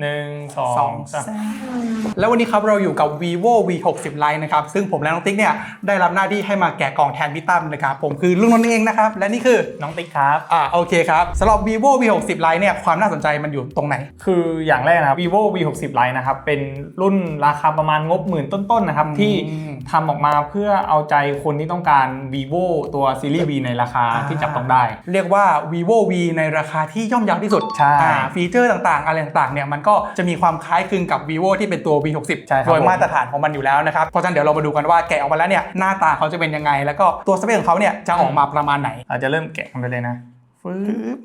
หนึ่งสอสองงสาม แล้ววันนี้ครับเราอยู่กับ vivo v 6 0 lite นะครับ ซึ่งผมและน้องติ๊กเนี่ยได้รับหน้าที่ให้มาแกะกล่องแทนพี่ตั้มนะครับ ผมคือลุงนนท์เองนะครับ และนี่คือน้องติ๊กครับ อ่าโอเคครับสำหรับ vivo v 6 0 lite เนี่ยความน่าสนใจมันอยู่ตรงไหน คืออย่างแรกนะครับ vivo v 6 0 lite นะครับ เป็นรุ่นราคาประมาณงบหมื่นต้นๆนะครับอืมที่ทำออกมาเพื่อเอาใจคนที่ต้องการ vivo ตัวซีรีส์ V ในราคาอ่าที่จับต้องได้ เรียกว่า vivo v ในราคาที่ย่อมเยาวที่สุดใช่ อ่าฟีเจอร์ต่างๆอะไรต่างๆเนี่ยมันก็จะมีความคล้ายคลึงกับ vivo ที่เป็นตัว v 6 0 ใช่ครับโดยมาตรฐานของมันอยู่แล้วนะครับเพราะฉะนั้นเดี๋ยวเรามาดูกันว่าแกะออกมาแล้วเนี่ยหน้าตาเขาจะเป็นยังไง แล้วก็ตัวสเปคของเขาเนี่ยจะออกมาประมาณไหนเราจะเริ่มแกะกันไปเลยนะ ฟื้น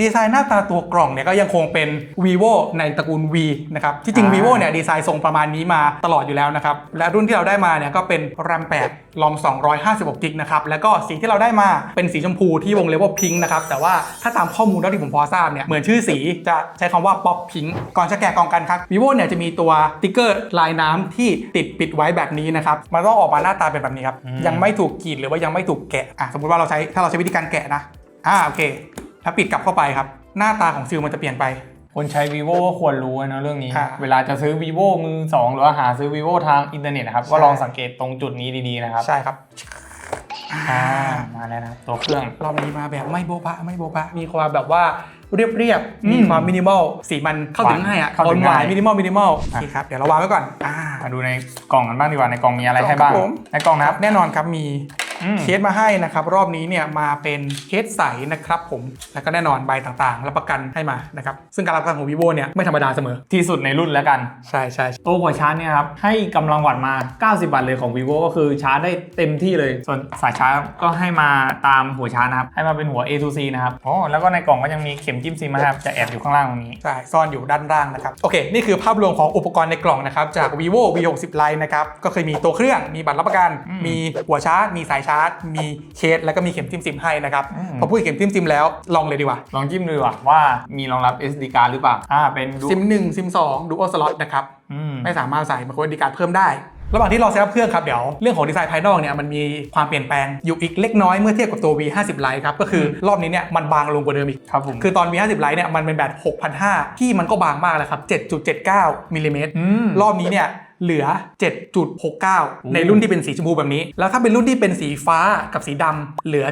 ดีไซน์หน้าตาตัวกล่องเนี่ยก็ยังคงเป็น vivo ในตระกูล V นะครับ ที่จริงอ่า vivo เนี่ยดีไซน์ทรงประมาณนี้มาตลอดอยู่แล้วนะครับ และรุ่นที่เราได้มาเนี่ยก็เป็น RAM 8 ROM 256กิกนะครับ แล้วก็สีที่เราได้มาเป็นสีชมพูที่วงเล็บว่าพิงค์นะครับ แต่ว่าถ้าตามข้อมูลเท่าที่ผมพอทราบเนี่ย เหมือนชื่อสีจะใช้คำว่า pop pink ก่อนจะแกะกล่องกันครับ vivo เนี่ยจะมีตัวติ๊กเกอร์ลายน้ำที่ติดปิดไว้แบบนี้นะครับ มันต้องออกมาหน้าตาเป็นแบบนี้ครับอืมยังไม่ถูกกรีดหรือว่ายังไม่ถูกแกะ อะสมมติว่าเราใช้ถ้าเราใช้วิธีการแกะนะ อ่าโอเค แล้วปิดกลับเข้าไปครับ หน้าตาของซิลมันจะเปลี่ยนไป คนใช้ vivo ก็ควรรู้นะเรื่องนี้ ค่ะเวลาจะซื้อ vivo มือสองหรือว่าหาซื้อ vivo ทางอินเทอร์เน็ตนะครับ ใช่ ก็ลองสังเกตตรงจุดนี้ดีๆนะครับใช่ครับ อ่ามาแล้วนะครับตัวเครื่อง รอบนี้มาแบบไม่โบ๊ะบะไม่โบ๊ะบะมีความแบบว่าเรียบอืมๆมีความมินิมอลสีมันเข้าถึงง่ายอะเข้าถึงหวานง่ายมินิมอลมินิมอลโอเคครับเดี๋ยวเราวางไว้ก่อนอ่า มาดูในกล่องกันบ้างดีกว่าในกล่องมีอะไรให้บ้าง ครับผม ในกล่องนะครับแน่นอนครับมีอืม เคสมาให้นะครับ รอบนี้เนี่ยมาเป็นเคสใสนะครับผม แล้วก็แน่นอนใบต่างๆ รับประกันให้มานะครับ ซึ่งการรับประกันของ vivo เนี่ยไม่ธรรมดาเสมอ ที่สุดในรุ่นแล้วกัน ใช่ใช่ตัวหัวชาร์จเนี่ยครับ ให้กำลังวัตต์มา 90 วัตต์เลยของ vivo ก็คือชาร์จได้เต็มที่เลย ส่วนสายชาร์จก็ให้มาตามหัวชาร์จนะครับ ให้มาเป็นหัว A to C นะครับอ๋อแล้วก็ในกล่องก็ยังมีเข็มจิ้มซิมนะครับ จะแอบอยู่ข้างล่างตรงนี้ ใช่ ซ่อนอยู่ด้านล่างนะครับ โอเค นี่คือภาพรวมของอุปกรณ์ในกล่องนะครับ จาก vivo v 6 0 lite นะครับ ก็เคยมีตัวเครื่อง มีบัตรรับประกันอืมมีหัวชาร์จ มีสายชาร์จมีเคสแล้วก็มีเข็มจิ้มซิมให้นะครับอืมพอพูดถึงเข็มจิ้มซิมแล้วลองเลยดีกว่าลองจิ้มดูดีกว่าว่ามีรองรับ SD card หรือเปล่าอ่าเป็นดูซิม1ซิม2 dual slot นะครับอืมไม่สามารถใส่ micro SD card เพิ่มได้ระหว่างที่รอเซตอัพเครื่องครับเดี๋ยวเรื่องของดีไซน์ภายนอกเนี่ยมันมีความเปลี่ยนแปลงอยู่อีกเล็กน้อยเมื่อเทียบกับตัว V 5 0 Lite ครับก็คือรอบนี้เนี่ยมันบางลงกว่าเดิมอีกครับผมคือตอน V 5 0 Lite เนี่ยมันเป็นแบบ 6,500 ที่มันก็บางมากแล้วครับ 7.79มิลลิเมตรอืมรอบนี้เนี่ย เหลือ 7.69 ในรุ่นที่เป็นสีชมพูแบบนี้ แล้วถ้าเป็นรุ่นที่เป็นสีฟ้ากับสีดำเหลือ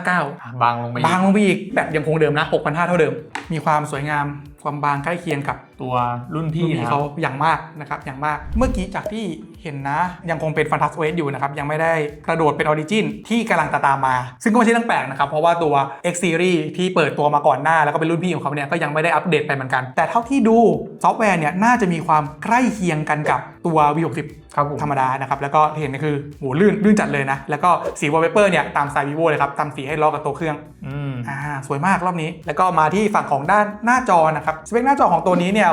7.59 บางลงไปอีกบางลงไปอีกแบบยังคงเดิมนะ6,500 เท่าเดิม มีความสวยงาม ความบางใกล้เคียงกับตัวรุ่นพี่นะเขาอย่างมากนะครับอย่างมาก เมื่อกี้จากที่เห็นนะ ยังคงเป็น Fantas OS อยู่นะครับ ยังไม่ได้กระโดดเป็นออริจินที่กำลังตามมา ซึ่งก็ไม่ใช่เรื่องแปลกนะครับ เพราะว่าตัว X Series ที่เปิดตัวมาก่อนหน้า แล้วก็เป็นรุ่นพี่ของเขาเนี่ยก็ยังไม่ได้อัปเดตไปเหมือนกัน แต่เท่าที่ดูซอฟต์แวร์เนี่ยน่าจะมีความใกล้เคียงกันกับตัว V60 ครับผมธรรมดานะครับ แล้วก็ที่เห็นก็คือโหลื่นลื่นจัดเลยนะ แล้วก็สี wallpaper เนี่ยตามสไตล์ vivo เลยครับตามสีให้ล้อกับตัวเครื่องอืมอ่าสวยมากรอบนี้ แล้วก็มาที่ฝั่งของด้านหน้าจอนะครับสเปคหน้าจอของตัวนี้เนี่ย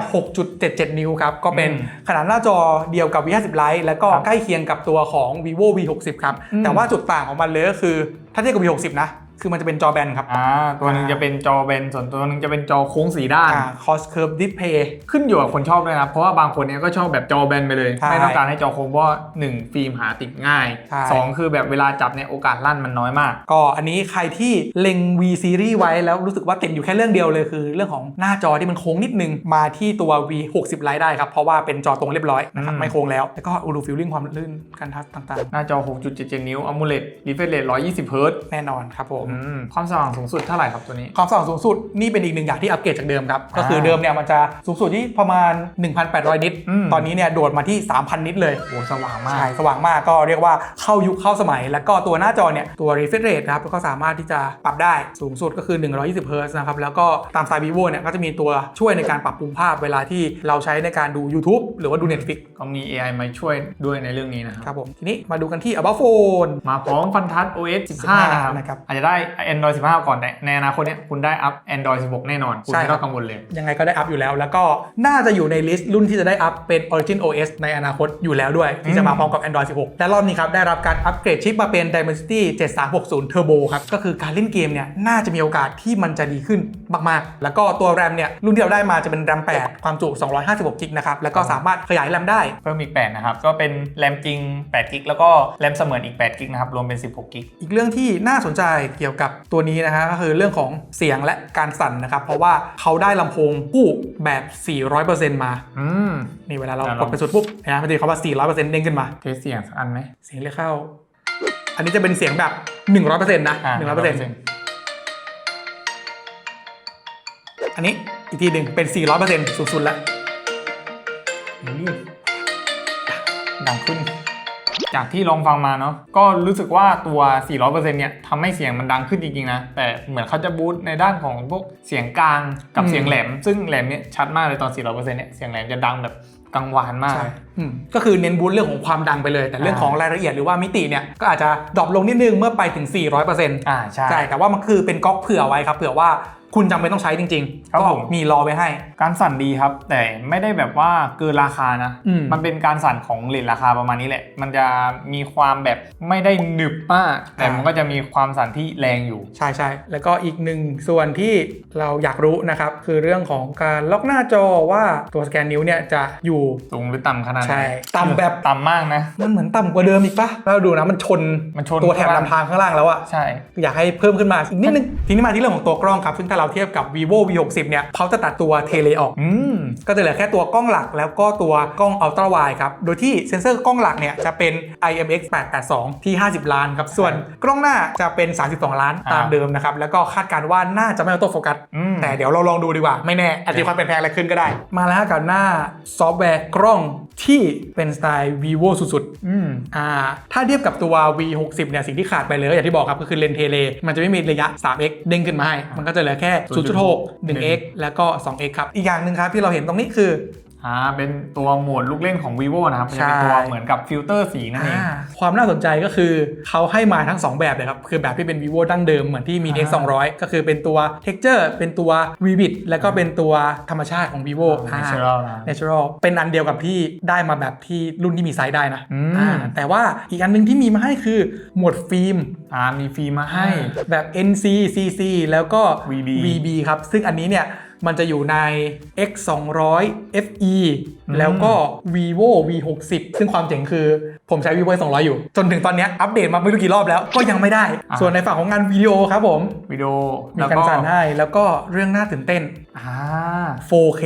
6.77 นิ้วครับ ก็เป็นอืมขนาดหน้าจอเดียวกับ V50 Lite แล้วก็ครับใกล้เคียงกับตัวของ vivo V60 ครับอืมแต่ว่าจุดต่างของมันเลยก็คือถ้าเทียบกับ V60 นะ คือมันจะเป็นจอแบนครับอ่าตัวหนึงจะเป็นจอแบนส่วนตัวหนึงจะเป็นจอโค้งสีด้านอ่า cross curve display ขึ้นอยู่กับคนชอบด้วยนะเพราะว่าบางคนเนี่ยก็ชอบแบบจอแบนไปเลยใช่ไม่ต้องการให้จอโค้งเพราะว่าหนึ่งฟิล์มหาติดง่ายใช่สองคือแบบเวลาจับเนี่ยโอกาสลั่นมันน้อยมาก ก็อันนี้ใครที่เล็ง V series ไว้แล้วรู้สึกว่าติดอยู่แค่เรื่องเดียวเลยคือ เรื่องของหน้าจอที่มันโค้งนิดนึงมาที่ตัว V60 Lite ได้ครับเพราะว่าเป็นจอตรงเรียบร้อยนะครับอืมไม่โค้งแล้วแล้วก็อุดูฟิลลิ่งความลื่นการทัชต่างหน้าจอ 6.77 นิ้ว AMOLED refresh rate 120 Hz ๆแน่นอนครับผมอืมความสว่างสูงสุดเท่าไหร่ครับตัวนี้ ความสว่างสูงสุดนี่เป็นอีกหนึ่งอย่างที่อัปเกรดจากเดิมครับ ก็คือเดิมเนี่ยมันจะสูงสุดที่ประมาณ 1,800 นิตอืมตอนนี้เนี่ยโดดมาที่ 3,000 นิตเลยโอ้สว่างมาก ใช่ สว่างมากก็เรียกว่าเข้ายุคเข้าสมัย แล้วก็ตัวหน้าจอเนี่ยตัว refresh rate นะครับก็สามารถที่จะปรับได้สูงสุดก็คือ 120 Hz นะครับแล้วก็ตามสไตล์ vivo เนี่ยก็จะมีตัวช่วยในการปรับปรุงภาพเวลาที่เราใช้ในการดู YouTube หรือว่าดู Netflix ก็มี AI มาช่วยด้วยในเรื่องนี้นะครับครับผมทีนี้มาดูกันที่ about phone มาพร้อมฟันทัช OS 15นะครับนะครับอาจจะได้ Android 15 ก่อนแต่ในอนาคตเนี่ยคุณได้อัพ Android 16 แน่นอน คุณใช่ไม่ครัต้อบงกังวลเลย ยังไงก็ได้อัพอยู่แล้ว แล้วก็น่าจะอยู่ในลิสต์รุ่นที่จะได้อัพเป็น Origin OS ในอนาคตอยู่แล้วด้วย ที่จะมาพร้อมกับ Android 16 และรอบนี้ครับ ได้รับการอัปเกรดชิปมาเป็น Dimensity 7360 Turbo ครับ ก็คือการเล่นเกมเนี่ยน่าจะมีโอกาสที่มันจะดีขึ้นมากๆ แล้วก็ตัว RAM เนี่ยรุ่นที่เราได้มาจะเป็น RAM 8ความจุ 256กิกนะครับแล้วก็สามารถขยาย RAM ได้ เพิ่มอีก 8 นะครับ ก็เป็นแรมจริง8กิกแล้วก็แรมเสมือนอีก8กิกนะครับรวมเป็น 16กิก อีกเรื่องที่น่าสนใจเกี่ยวกี่ยวกับตัวนี้นะฮะก็คือเรื่องของเสียงและการสั่นนะครับ เพราะว่าเขาได้ลำโพงคู่แบบ 400%มาอืมนี่เวลาเราอะกลดองไปสุดปุ๊บนะมันจะมีคำว่า 400%เด้งขึ้นมาเทสเสียงสักอันไหมเสียงเรียกเข้า อันนี้จะเป็นเสียงแบบ 100%นะอ่า100%อันนี้อีกทีหนึ่งเป็น 400%สุดๆแล้วอืมดังขึ้น จากที่ลองฟังมาเนาะก็รู้สึกว่าตัว 400%เนี่ยทำให้เสียงมันดังขึ้นจริงๆนะ แต่เหมือนเขาจะบูสต์ในด้านของพวกเสียงกลางกับอืมเสียงแหลม ซึ่งแหลมเนี่ยชัดมากเลยตอน 400%เนี่ยเสียงแหลมจะดังแบบกังวานมาก ใช่อืมก็คือเน้นบูสต์เรื่องของความดังไปเลย แต่เรื่องของรายละเอียดหรือว่ามิติเนี่ยก็อาจจะดรอปลงนิดนึงเมื่อไปถึง 400%อ่าใช่ ใช่ แต่ว่ามันคือเป็นก๊อกเผื่อไว้ครับ เผื่อว่า คุณจำเป็นต้องใช้จริงๆครับก็ผม มีรอไว้ให้ การสั่นดีครับ แต่ไม่ได้แบบว่าเกินราคานะอืมมันเป็นการสั่นของเลทราคาประมาณนี้แหละ มันจะมีความแบบไม่ได้หนึบมากแต่มันก็จะมีความสั่นที่แรงอยู่ ใช่ใช่แล้วก็อีกหนึ่งส่วนที่เราอยากรู้นะครับ คือเรื่องของการล็อกหน้าจอว่าตัวสแกนนิ้วเนี่ยจะอยู่ สูงหรือต่ำขนาดไหนใช่ต่ำแบบ ต่ำมากนะ มันเหมือนต่ำกว่าเดิมอีกปะแล้วดูนะมันชนมันชน ตัวแถบข้างล่างลำทางข้างล่างแล้วอะใช่ อยากให้เพิ่มขึ้นมาอีกนิดนึงทีนี้มาที่เรื่องของตัวกล้องครับซึ่งถ้าเราเทียบกับ vivo v 6 0เนี่ยเขาจะตัดตัวเทเลออกอืมก็จะเหลือแค่ตัวกล้องหลักแล้วก็ตัวกล้องอัลตร้าไวครับ โดยที่เซ็นเซอร์กล้องหลักเนี่ยจะเป็น IMX 882 ที่ 50 ล้านครับ ส่วนกล้องหน้าจะเป็น 32 ล้านตามอ่าเดิมนะครับ แล้วก็คาดการณ์ว่าน่าจะไม่ออโต้โฟกัสอืมแต่เดี๋ยวเราลองดูดีกว่า ไม่แน่อาจจะมีความเปลี่ยนแปลงอะไรขึ้นก็ได้ มาแล้วกับหน้าซอฟต์แวร์กล้อง ที่เป็นสไตล์ vivo สุดๆ อืม อ่า ถ้าเทียบกับตัว V60 เนี่ย สิ่งที่ขาดไปเลยก็อย่างที่บอกครับ ก็คือเลนส์เทเล มันจะไม่มีระยะ 3x เด้งขึ้นมาให้ มันก็จะเหลือแค่ 0.6 1x แล้วก็ 2x ครับ อีกอย่างหนึ่งครับที่เราเห็นตรงนี้คือ อ่าเป็นตัวโหมดลูกเล่นของ vivo นะครับใช่จะเป็นตัวเหมือนกับฟิลเตอร์สีนั่นเองอ่าความน่าสนใจก็คือเขาให้มาทั้ง 2 แบบเลยครับ คือแบบที่เป็น vivo ดั้งเดิมเหมือนที่มีอ่า X 200 ก็คือเป็นตัว texture เป็นตัว vivid แล้วก็เป็นตัวธรรมชาติของ vivo อ่า natural นะ natural เป็นอันเดียวกับที่ได้มาแบบที่รุ่นที่มีไซส์ได้นะอืมอ่าแต่ว่าอีกอันหนึงที่มีมาให้คือหมวดฟิล์มอ่ามีฟิล์มมาให้แบบ NC CC แล้วก็ VB VB ครับซึ่งอันนี้เนี่ย มันจะอยู่ใน X 2 0 0 FE อืมแล้วก็ vivo V 6 0ซึ่งความเจ๋งคือผมใช้ vivo 200 อยู่ จนถึงตอนเนี้ยอัปเดตมาไม่รู้กี่รอบแล้วก็ยังไม่ได้อ่าส่วนในฝั่งของงานวิดีโอครับผมวิดีโอมีแล้วการก็สั่นให้แล้วก็เรื่องน่าตื่นเต้นอ่า 4K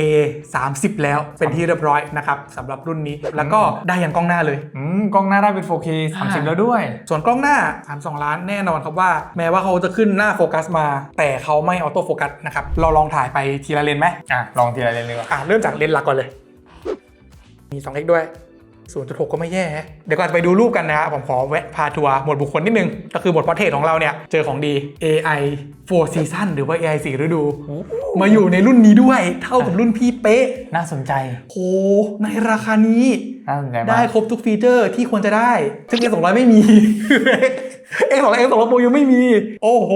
30 แล้วเป็นที่เรียบร้อยนะครับสำหรับรุ่นนี้แล้วก็ได้ยันกล้องหน้าเลย อืมกล้องหน้าได้เป็น 4K 30 แล้วด้วย ส่วนกล้องหน้า 32 ล้านแน่นอนครับว่า แม้ว่าเขาจะขึ้นหน้าโฟกัสมา แต่เขาไม่ออโต้โฟกัสนะครับเราลองถ่ายไปทีละเลนไหมอะลองทีละเลนเลยว่าอะเริ่มจากเลนส์หลักก่อนเลย มี 2x ด้วย 0.6ก็ไม่แย่ฮะเดี๋ยวก่อนจะไปดูรูปกันนะฮะผมขอแวะพาทัวร์หมวดบุคคลนิดนึง ก็คือหมวดพอร์เทรตของเราเนี่ย เจอของดี AI 4 Season หรือว่า AI 4ฤดู มาอยู่ในรุ่นนี้ด้วย เท่ากับรุ่นพี่เป๊ะ น่าสนใจโหในราคานี้ น่าสนใจได้มากครบทุกฟีเจอร์ที่ควรจะได้ ซึ่ง A 2 0 0ไม่มี A 2 0 0 A 2 0 0 Pro ยังไม่มี โอ้โห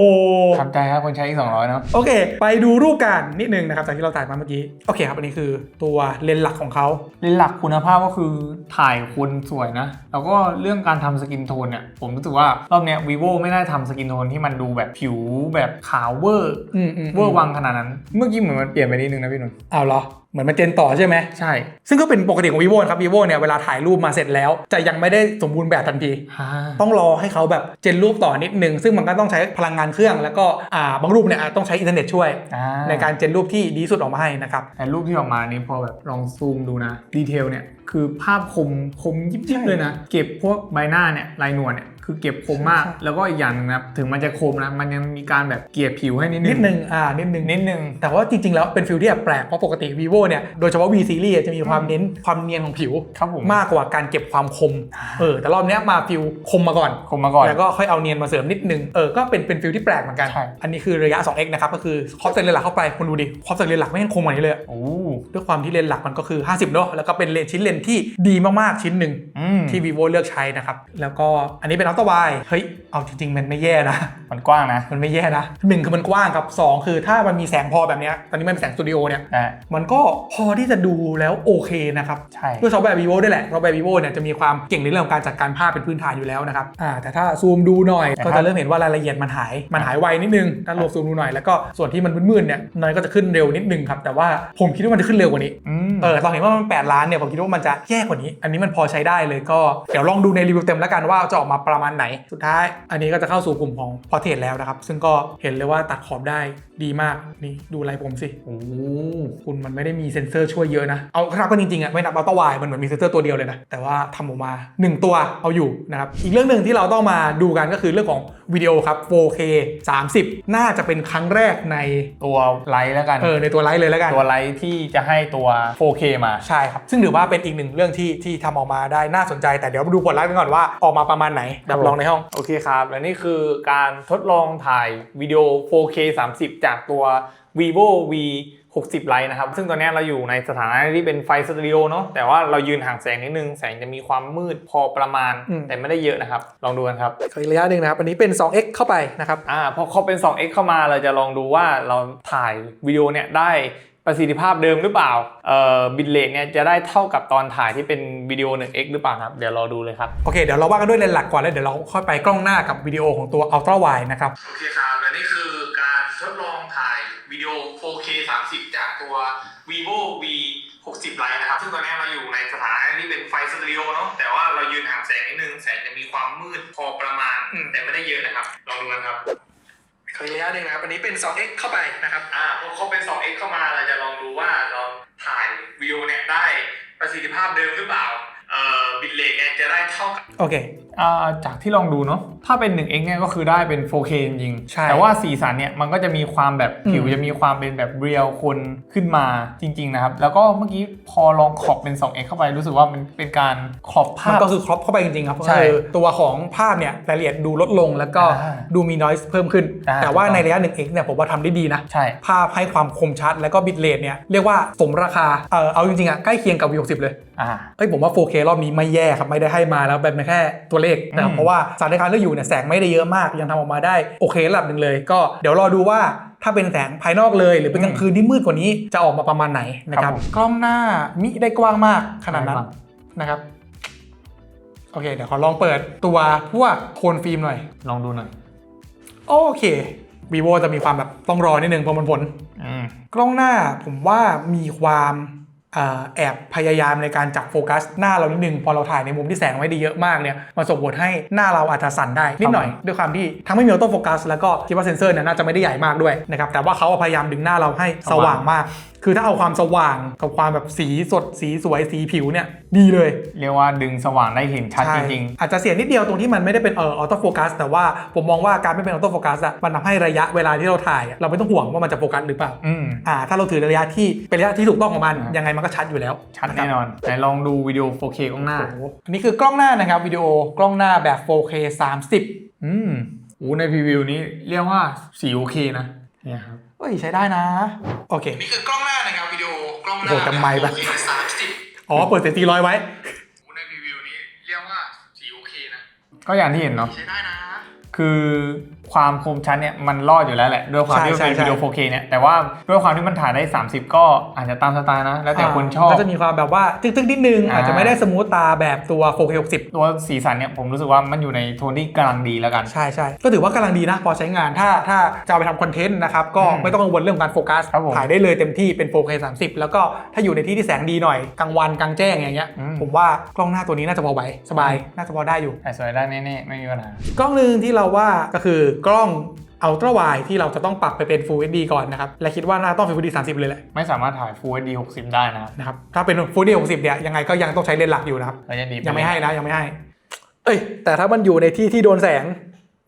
ทำใจครับคนใช้อีก200เนาะโอเค ไปดูรูปกันนิดนึงนะครับจากที่เราถ่ายมาเมื่อกี้ โอเคครับ อันนี้คือตัวเลนส์หลักของเขา เลนส์หลักคุณภาพก็คือถ่ายคนสวยนะ แล้วก็เรื่องการทำสกินโทนเนี่ย ผมรู้สึกว่ารอบเนี้ย vivo ไม่ได้ทำสกินโทนที่มันดูแบบผิวแบบขาวเวอร์อืมอืมเวอร์วังขนาดนั้น เมื่อกี้เหมือนมันเปลี่ยนไปนิดนึงนะพี่หนุ่ม เอาเหรอเหมือนมันเจนต่อใช่ไหมใช่ ซึ่งก็เป็นปกติของ vivo นะครับ vivo เนี่ยเวลาถ่ายรูปมาเสร็จแล้ว จะยังไม่ได้สมบูรณ์แบบทันทีอ่าต้องรอให้เขาแบบเจนรูปต่อนิดนึง ซึ่งมันก็ต้องใช้พลังงานเครื่อง แล้วก็อ่าบางรูปเนี่ยอาจต้องใช้อินเทอร์เน็ตช่วยอ่าในการเจนรูปที่ดีที่สุดออกมาให้นะครับแต่รูปที่ออกมานี้พอแบบลองซูมดูนะดีเทลเนี่ยคือภาพคมคมยิบใช่ๆเลยนะ เก็บพวกใบหน้าเนี่ยลายหนวดเนี่ย คือเก็บคมมากใช่ใช่แล้วก็อีกอย่างหนึงนะครับถึงมันจะคมนะ มันยังมีการแบบเกลี่ยผิวให้นิดนึงนิดนึงอ่านิดนึงนิดนึงแต่ว่าจริง ๆ แล้วเป็นฟิลที่แปลกเพราะปกติ vivo เนี่ยโดยเฉพาะ v series จะมีความเน้นความเนียนของผิวครับผมมากกว่าการเก็บความคมเออแต่รอบเนี้ยมาฟิลคมมาก่อนคมมาก่อนแล้วก็ค่อยเอาเนียนมาเสริมนิดนึงเออก็เป็นเป็นฟิลที่แปลกเหมือนกันใช่อันนี้คือระยะ 2x นะครับก็คือครอบเซนเลนหลักเข้าไปคุณดูดิครอบเซนเลนหลักไม่ยังคมกว่านี้เลยโอ้ด้วยความที่เลนหลักมันก็คือ 50เนอะแล้วก็เป็นเลนชิ้นเลนที่ดีมากๆชิ้นหนึ่งอืมที่ vivo เลือกใช้นะครับแล้วก็อันนี้เป็นอัลตร้าไวเฮ้ยเอาจริงๆ มันไม่แย่นะ มันกว้างนะ มันไม่แย่นะหนึ่งคือมันกว้างครับสองคือถ้ามันมีแสงพอแบบเนี้ยตอนนี้มันเป็นแสงสตูดิโอเนี่ยอ่า มันก็พอที่จะดูแล้วโอเคนะครับใช่ ด้วยซอฟต์แวร์ vivo ด้วยแหละซอฟต์แวร์ vivo เนี่ยจะมีความเก่งในเรื่องของการจัดการภาพเป็นพื้นฐานอยู่แล้วนะครับอ่าแต่ถ้าซูมดูหน่อยนะครับก็จะเริ่มเห็นว่ารายละเอียดมันหายมันหายไวนิดนึงถ้าลบซูมดูหน่อยแล้วก็ส่วนที่มันมืดๆเนี่ยน้อยก็จะขึ้นเร็วนิดนึงครับแต่ว่าผมคิดว่ามันจะขึ้นเร็วกว่านี้ อืม เออตอนเห็นว่ามัน 8 ล้านเนี่ยผมคิดว่ามันจะแย่กว่านี้ อันนี้มันพอใช้ได้เลยก็ เดี๋ยวลองดูในรีวิวเต็มแล้วกันว่าจะออกมาประประมาณไหน สุดท้าย อันนี้ก็จะเข้าสู่กลุ่มของพอเท e แล้วนะครับ ซึ่งก็เห็นเลยว่าตัดขอบได้ดีมากนี่ดูไรผมสิโอ้คุณมันไม่ได้มีเซ็นเซอร์ช่วยเยอะนะ เอาครับก็จริงๆอะไม่นับอัลตร้าไวมันเหมือนมีเซ็นเซอร์ตัวเดียวเลยนะ แต่ว่าทำออกมา 1 ตัวเอาอยู่นะครับอีกเรื่องหนึ่งที่เราต้องมาดูกันก็คือเรื่องของวิดีโอครับ 4K 30 น่าจะเป็นครั้งแรกในตัวไลท์แล้วกันเออในตัวไลท์เลยแล้วกันตัวไลท์ที่จะให้ตัว 4K มาใช่ครับซึ่งถือว่าเป็นอีกหนึ่งเรื่องที่ที่ทำออกมาได้น่าสนใจแต่เดี๋ยวมาดูผลลัพธ์กันก่อนว่าออกมาประมาณไหนแบบลองในห้อง โอเคครับ และนี่คือการทดลองถ่ายวิดีโอ 4K 30 จากตัว vivo v 60 Lite นะครับ ซึ่งตอนนี้เราอยู่ในสถานะที่เป็นไฟสตูดิโอเนาะ แต่ว่าเรายืนห่างแสงนิดนึง แสงจะมีความมืดพอประมาณอืมแต่ไม่ได้เยอะนะครับ ลองดูกันครับอีกระยะหนึ่งนะครับ อันนี้เป็น 2x เข้าไปนะครับ อ่า พอเขาเป็น 2x เข้ามา เราจะลองดูว่าเราถ่ายวิดีโอเนี่ยได้ ประสิทธิภาพเดิมหรือเปล่าเอ่อบิตเรทเนี่ยจะได้เท่ากับตอนถ่ายที่เป็นวิดีโอ 1x หรือเปล่าครับ เดี๋ยวรอดูเลยครับ โอเค เดี๋ยวเราว่ากันด้วยเลนส์หลักก่อนแล้วเดี๋ยวเราค่อยไปกล้องหน้ากับวิดีโอของตัว Ultra Wide นะครับ โอเคครับ และนี่คือการทดลองถ่ายวิดีโอ 4K 30 จากตัว vivo v 60 Lite นะครับ ซึ่งตอนนี้เราอยู่ในสถานะที่เป็นไฟสตูดิโอเนาะ แต่ว่าเรายืนห่างแสงนิดนึง แสงจะมีความมืดพอประมาณอืมแต่ไม่ได้เยอะนะครับ ลองดูกันครับ อีกระยะหนึ่งนะครับ อันนี้เป็น 2x เข้าไปนะครับ อ่าพอเขาเป็น 2x เข้ามาเราจะลองดูว่าเราถ่ายวิดีโอเนี่ยได้ประสิทธิภาพเดิมหรือเปล่า เอ่อบิตเรทเนี่ยจะได้เท่ากับ โอเคอ่า จากที่ลองดูเนาะถ้าเป็น 1x เนี่ยก็คือได้เป็น 4K จริงๆใช่แต่ว่าสีสันเนี่ยมันก็จะมีความแบบอืมผิวจะมีความเป็นแบบเรียลคนขึ้นมาจริง ๆ นะครับ แล้วก็เมื่อกี้พอลองขอบเป็น 2x เข้าไปรู้สึกว่ามันเป็นการขอบมัภานพก็คือครอปเข้าไปจริง ๆ ครับใช่ก็คือตัวของภาพเนี่ยรายละเอียดดูลดลงแล้วก็อ่าดูมี noise เพิ่มขึ้นอ่าแต่ว่าถูกต้องในระยะ 1x เนี่ยผมว่าทำได้ดีนะใช่ภาพให้ความคมชัดแล้วก็บิตเรทเนี่ยเรียกว่าสมราคาเออเอาจริงๆอะใกล้เคียงกับ V60 เลย อ่าเอ้ยผมว่า 4K รอบนี้ไม่แย่ครับไม่ได้ให้มาแล้วแบบแค่ตัวเลขนะครับอืมเพราะว่าสถานการณ์ที่อยู่เนี่ยแสงไม่ได้เยอะมากยังทำออกมาได้โอเคระดับหนึ่งเลย ก็เดี๋ยวรอดูว่าถ้าเป็นแสงภายนอกเลย หรือเป็นกลางคืนที่มืดกว่านี้จะออกมาประมาณไหนนะครับครับผมกล้องหน้ามิได้กว้างมากขนาดนั้นกว้างนะครับโอเค เดี๋ยวขอลองเปิดตัวพวกโคนฟิล์มหน่อย ลองดูหน่อย โอเค vivo จะมีความแบบต้องรอนิดนึงเพราะมันผลอืมกล้องหน้าผมว่ามีความเอ่อ แอบพยายามในการจับโฟกัสหน้าเรานิดนึง พอเราถ่ายในมุมที่แสงไม่ได้เยอะมากเนี่ยมันส่งผลให้หน้าเราอาจจะสั่นได้ นิดหน่อย ด้วยความที่ทั้งไม่มีออโต้โฟกัสแล้วก็คิดว่าเซนเซอร์เนี่ยน่าจะไม่ได้ใหญ่มากด้วยนะครับแต่ว่าเขาพยายามดึงหน้าเราให้สว่างมาก คือถ้าเอาความสว่างกับความแบบสีสดสีสวยสีผิวเนี่ยดีเลย เรียกว่าดึงสว่างได้เห็นชัดใช่จริงอาจจะเสียนิดเดียวตรงที่มันไม่ได้เป็นเออออโต้โฟกัสแต่ว่าผมมองว่าการไม่เป็นออโต้โฟกัสอะมันทำให้ระยะเวลาที่เราถ่ายอะเราไม่ต้องห่วงว่ามันจะโฟกัสหรือเปล่าๆอืมอ่าถ้าเราถือระยะที่เป็นระยะที่ถูกต้องของมันอ่ายัยังไงมันก็ชัดอยู่แล้วชัดแน่นอนไหนลองดูวิดีโอ 4K กล้องหน้าโอ้โหอันนี้คือกล้องหน้านะครับวิดีโอกล้องหน้าแบบ 4K 30 อืมโอ้ในพรีวิวนี้เรียกว่าสีโอเคนะเนี่ยครับเอ้ยใช้ได้นะ โอเคนี่คือกล้องหน้านะครับวิดีโอกล้องหน้าโอ้โหจำไมค์ปะอ๋อเปิดเสียงตีร้อยไว้ในรีวิวนี้เรียกว่าสีโอเคนะก็อย่างที่เห็นเนาะใช้ได้นะ คือ ความคมชัดเนี่ยมันรอดอยู่แล้วแหละด้วยความที่มันใช่เป็นใช่วิดีโอ 4K เนี่ยแต่ว่าด้วยความที่มันถ่ายได้ 30 ก็อาจจะตามสไตล์นะ แล้วแต่คนชอบก็จะมีความแบบว่าตึกๆนิดนึงอ่าอาจจะไม่ได้สมูทตาแบบตัว 4K 60 ตัวสีสันเนี่ยผมรู้สึกว่ามันอยู่ในโทนที่กำลังดีแล้วกัน ใช่ใช่ก็ถือว่ากำลังดีนะ พอใช้งานถ้าถ้าจะเอาไปทำคอนเทนต์นะครับก็อืมไม่ต้องกังวลเรื่องการโฟกัสครับผมถ่ายได้เลยเต็มที่เป็น 4K 30 แล้วก็ถ้าอยู่ในที่ที่แสงดีหน่อยกลางวันกลางแจ้งอย่างเงี้ยอืมผมว่ากล้องหน้าตัวนี้น่าจะพอไหวสบายน่าจะพอได้อยู่ถ่ายสวยได้แน่ๆไม่มีปัญหากล้องหนึ่งที่เราว่าก็คือกล้องอัลตร้าไวที่เราจะต้องปรับไปเป็น Full HD ก่อนนะครับ และคิดว่าน่าต้อง Full HD 30 เลยแหละ ไม่สามารถถ่าย Full HD 60 ได้นะครับนะครับ ถ้าเป็น Full HD 60 เนี่ยยังไงก็ยังต้องใช้เลนส์หลักอยู่นะครับเราจะดีปยังไม่ให้นะยังไม่ให้ เอ้ย แต่ถ้ามันอยู่ในที่ที่โดนแสง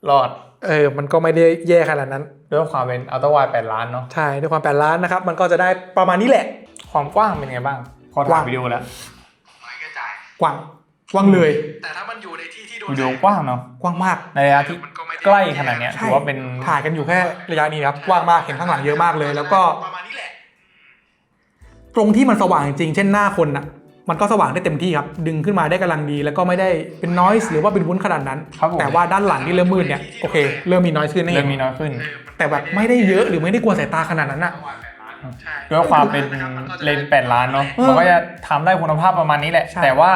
รอด เออ มันก็ไม่ได้แย่ขนาดนั้น ด้วยความเป็นอัลตร้าไวด์8ล้านเนาะ ใช่ ด้วยความแปดล้านนะครับ มันก็จะได้ประมาณนี้แหละ ความกว้างเป็นไงบ้าง พอกถ่าว้ายงวิดีโอแล้วกว้าง กว้างเลย แต่ถ้ามันอยู่ในที่ที่โดนวิดีโอกว้างเนาะ กว้างมาก ในระยะที่ ใกล้ขนาดเนี้ยถือว่าเป็นถ่ายกันอยู่แค่ระยะนี้ครับกว้างมากเห็นข้างหลังเยอะมากเลย แล้วก็ ประมาณนี้แหละ ตรงที่มันสว่างจริงๆ เช่นหน้าคนน่ะ มันก็สว่างได้เต็มที่ครับ ดึงขึ้นมาได้กำลังดี แล้วก็ไม่ได้เป็นน i ยส์หรือว่าเป็นวุ้นขนาดนั้น ครับผม แต่ว่าด้านหลังที่เริ่มมืดเนี่ย โอเค เริ่มมีน i ยส์ขึ้นนี่เริ่มมีน้อยขึ้น แต่แบบไม่ได้เยอะหรือไม่ได้กวนสายตาขนาดนั้นน่ะ ด้วยความเป็นเลนส์8ล้านเนาะเออมันก็จะทำได้คุณภาพประมาณนี้แหละ ใช่ แต่ว่า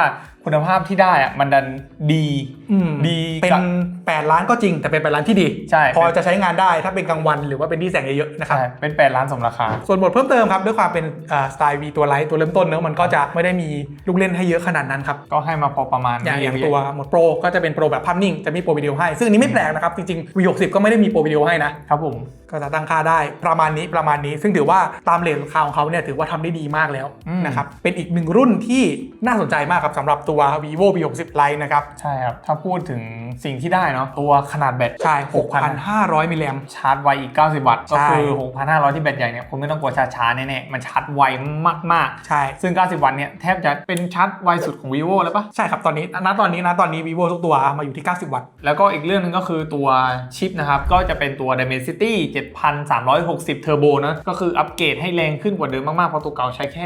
คุณภาพที่ได้อะมันดันดีอืมดีเป็นกับ8ล้านก็จริง แต่เป็น 8 ล้านที่ดี ใช่ พอจะใช้งานได้ถ้าเป็นกลางวันหรือว่าเป็นที่แสงเยอะๆนะครับใช่เป็น 8 ล้านสมราคา ส่วนบทเพิ่มเติมครับ ด้วยความเป็นสไตล์ V ตัวไลท์ตัวเริ่มต้นเนอะมันก็จะไม่ได้มีลูกเล่นให้เยอะขนาดนั้นครับ ก็ให้มาพอประมาณ อย่างไม่อย่างเะตัวโหมดโปรก็จะเป็นโปรแบบภาพนิ่งจะมีโปรวิดีโอให้ ซึ่งอันนี้ไม่แปลกนะครับจริงๆ V60 ก็ไม่ได้มีโปรวิดีโอให้นะครับผมก็จะตั้งค่าได้ประมาณนี้ประมาณนี้ ซึ่งถือว่าตามเลทราคาของเขาเนี่ยถือว่าทำได้ดีมากแล้วอืมนะครับเป็นอีกหนึ่งรุ่นที่น่าสนใจมากครับสำหรับตัว vivo v60 lite นะครับ ใช่ครับ ถ้าพูดถึง สิ่งที่ได้เนาะตัวขนาดแบตใช่6,500 มิลลิแอมชาร์จไวอีก 90 วัตต์ก็ใช่คือ 6,500 ที่แบตใหญ่เนี่ยคุณไม่ต้องกลัวชาร์จช้าแน่ๆมันชาร์จไวมากใช่ๆซึ่ง 90 วัตต์เนี่ยแทบจะเป็นชาร์จไวสุดของ vivo แล้วปะใช่ครับตอนนี้ณตอนนี้นะตอนนี้ vivo ทุกตัวมาอยู่ที่ 90 วัตต์แล้วก็อีกเรื่องหนึงก็คือตัวชิปนะครับก็จะเป็นตัว Dimensity 7360 Turbo นะก็คืออัปเกรดให้แรงขึ้นกว่าเดิมมากๆเพราะตัวเก่าใช้แค่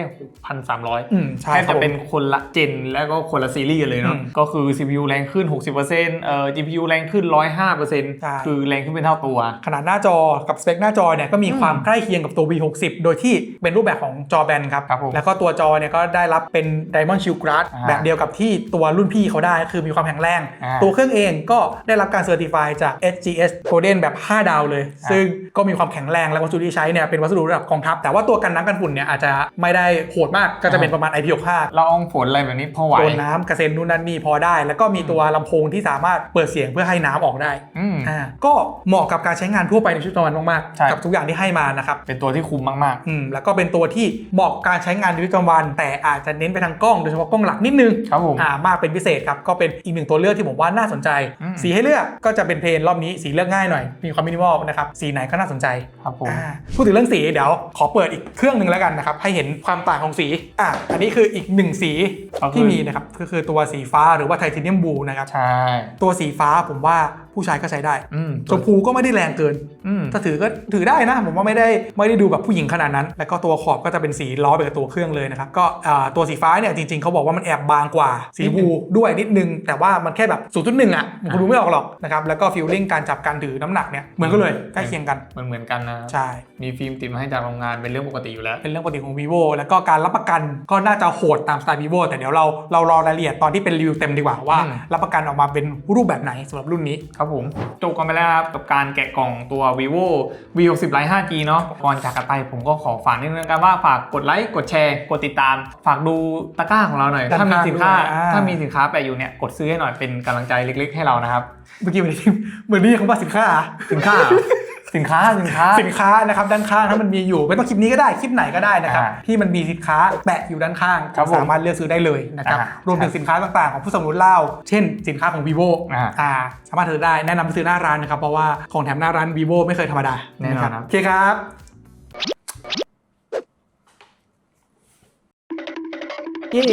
6,300อืมใช่แทบครัจะบผมเป็นคนละเจนแล้วก็คนละซีรีส์กันเลยเนาะอืมก็คือ CPU แรงขึ้น 60%เอ่อ GPU แรงขึ้นใช่105%คือแรงขึ้นเป็นเท่าตัว ขนาดหน้าจอกับสเปคหน้าจอเนี่ยก็มีอืมความใกล้เคียงกับตัว V60 โดยที่เป็นรูปแบบของจอแบนครับครับผมแล้วก็ตัวจอเนี่ยก็ได้รับเป็น Diamond Shield Glass อ่าแบบเดียวกับที่ตัวรุ่นพี่เขาได้คือมีความแข็งแรงอ่าตัวเครื่องเองก็ได้รับการเซอร์ติฟายจาก SGS Golden แบบ 5 ดาวเลยอ่าซึ่งก็มีความแข็งแรงและวัสดุที่ใช้เนี่ยเป็นวัสดุระดับกองทัพ แต่ว่าตัวกันน้ำกันฝุ่นเนี่ยอาจจะไม่ได้โหดมากก็จะเป็นประมาณ IP65 ละอองฝนอะไรแบบนี้พอไหวโดนน้ำกระเซ็นนู่นนั่นนี่พอได้ แล้วก็มีตัวลำโพงที่สามารถเปิดเสียงเพื่อให้น้ำออกได้อืมอ่าก็เหมาะกับการใช้งานทั่วไปในชีวิตประจำวันมากใช่ๆกับทุกอย่างที่ให้มานะครับเป็นตัวที่คุ้มมากอืมแล้วก็เป็นตัวที่เหมาะกับการใช้งานในชีวิตประจำวัน แต่อาจจะเน้นไปทางกล้องโดยเฉพาะกล้องหลักนิดนึงๆครับผมอ่ามากเป็นพิเศษครับก็เป็นอีกหนึ่งตัวเลือกที่ผมว่าน่าสนใจอืมสีให้เลือกก็จะเป็นเพลนรอบนี้สีเลือกง่ายหน่อยมีความมินิมอลนะครับสีไหนก็น่าสนใจครับผมอ่าพูดถึงเรื่องสีเดี๋ยวขอเปิดอีกเครื่องหนึ่งแล้วกันนะครับให้เห็นความต่างของสีอะอันนี้คืออีกหนึ่งสีก็คือที่มีนะครับก็คือตัวสีฟ้าหรือว่าไทเทเนียมบูนะครับใช่ตัวสีฟ้าผมว่าผู้ชายก็ใช้ได้อืมชมพูก็ไม่ได้แรงเกินอืมถ้าถือก็ถือได้นะ ผมว่าไม่ได้ไม่ได้ดูแบบผู้หญิงขนาดนั้น แล้วก็ตัวขอบก็จะเป็นสีล้อไปกับตัวเครื่องเลยนะครับก็อ่าตัวสีฟ้าเนี่ยจริงๆเขาบอกว่ามันแอบบางกว่า สีชมพูด้วยนิดนึง แต่ว่ามันแค่แบบ0.1อะมันคุณดูไม่ออกหรอกนะครับแล้วก็ฟิลลิ่งการจับการถือน้ำหนักเนี่ยเหมือนกันเลยใกล้เคียงกันมันเหมือนกันนะใช่มีฟิล์มติดมาให้จากโรงงานเป็นเรื่องปกติอยู่แล้วเป็นเรื่องปกติของ vivo แล้วก็การรับประกันก็น่าจะโหดตามสไตล์ vivo แต่เดี๋ยวเราเรารอรายละเอียดตอนที่เป็นรีวิวเต็มดีกว่าว่าอืมรับประกันออกมาเป็นรูปแบบไหนสำหรับรุ่นนี้ครับผมจบกันไปแล้วนะครับกับการแกะกล่องตัว vivo v60 Lite 5G เนาะก่อนจากกันไปผมก็ขอฝากนิดนึงกันว่าฝากกดไลค์กดแชร์กดติดตาม ฝากดูตะกร้าของเราหน่อยด้านถ้ามีข้างสินค้าด้วยอ่าถ้ามีสินค้าแปะอยู่เนี่ยกดซื้อให้หน่อยเป็นกำลังใจเล็ก ๆ ให้เรานะครับเมื่อกี้มันเหมือนนี่เขาว่าสินค้าสินค้าเหรอ สินค้าสินค้า สินค้านะครับด้านข้างถ้ามันมีอยู่ไม่ต้องคลิปนี้ก็ได้คลิปไหนก็ได้นะครับอ่าที่มันมีสินค้าแปะอยู่ด้านข้างครับผมสามารถเลือกซื้อได้เลยนะครับอ่ารวมถึงสินค้าต่างๆของผู้สมรู้เล่าเช่น สินค้าของ vivo อ่าอ่าสามารถซื้อได้แนะนำไปซื้อหน้าร้านนะครับเพราะว่าของแถมหน้าร้าน vivo ไม่เคยธรรมดาแน่นอนครับ โอเคครับเย้